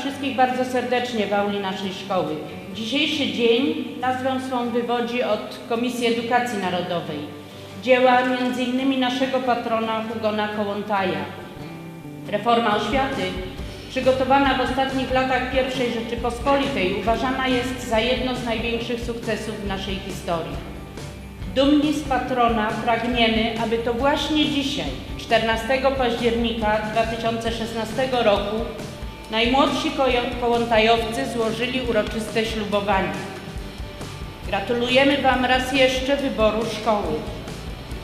wszystkich bardzo serdecznie w auli naszej szkoły. Dzisiejszy dzień nazwę swą wywodzi od Komisji Edukacji Narodowej. Dzieła m.in. naszego patrona Hugona Kołątaja. Reforma oświaty, przygotowana w ostatnich latach I Rzeczypospolitej, uważana jest za jedno z największych sukcesów w naszej historii. Dumni z patrona pragniemy, aby to właśnie dzisiaj, 14 października 2016 roku, najmłodsi kołątajowcy złożyli uroczyste ślubowanie. Gratulujemy Wam raz jeszcze wyboru szkoły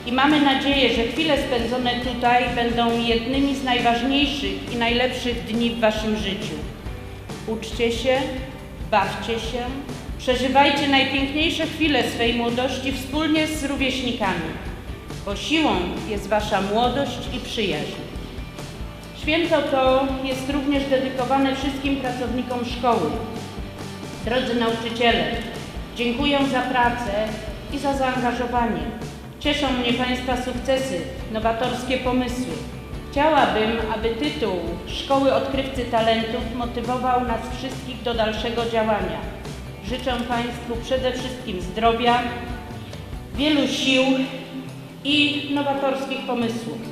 i mamy nadzieję, że chwile spędzone tutaj będą jednymi z najważniejszych i najlepszych dni w Waszym życiu. Uczcie się, bawcie się, przeżywajcie najpiękniejsze chwile swej młodości wspólnie z rówieśnikami, bo siłą jest Wasza młodość i przyjaźń. Święto to jest również dedykowane wszystkim pracownikom szkoły. Drodzy nauczyciele, dziękuję za pracę i za zaangażowanie. Cieszą mnie Państwa sukcesy, nowatorskie pomysły. Chciałabym, aby tytuł Szkoły Odkrywcy Talentów motywował nas wszystkich do dalszego działania. Życzę Państwu przede wszystkim zdrowia, wielu sił i nowatorskich pomysłów.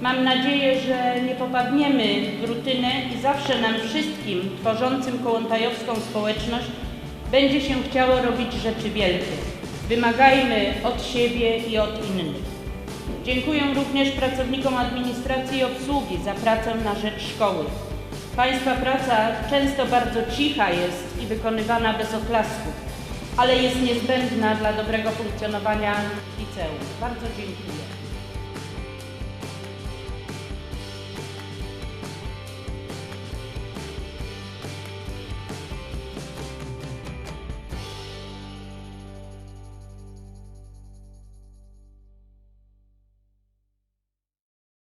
Mam nadzieję, że nie popadniemy w rutynę i zawsze nam wszystkim tworzącym kołątajowską społeczność będzie się chciało robić rzeczy wielkie. Wymagajmy od siebie i od innych. Dziękuję również pracownikom administracji i obsługi za pracę na rzecz szkoły. Państwa praca często bardzo cicha jest i wykonywana bez oklasków, ale jest niezbędna dla dobrego funkcjonowania liceum. Bardzo dziękuję.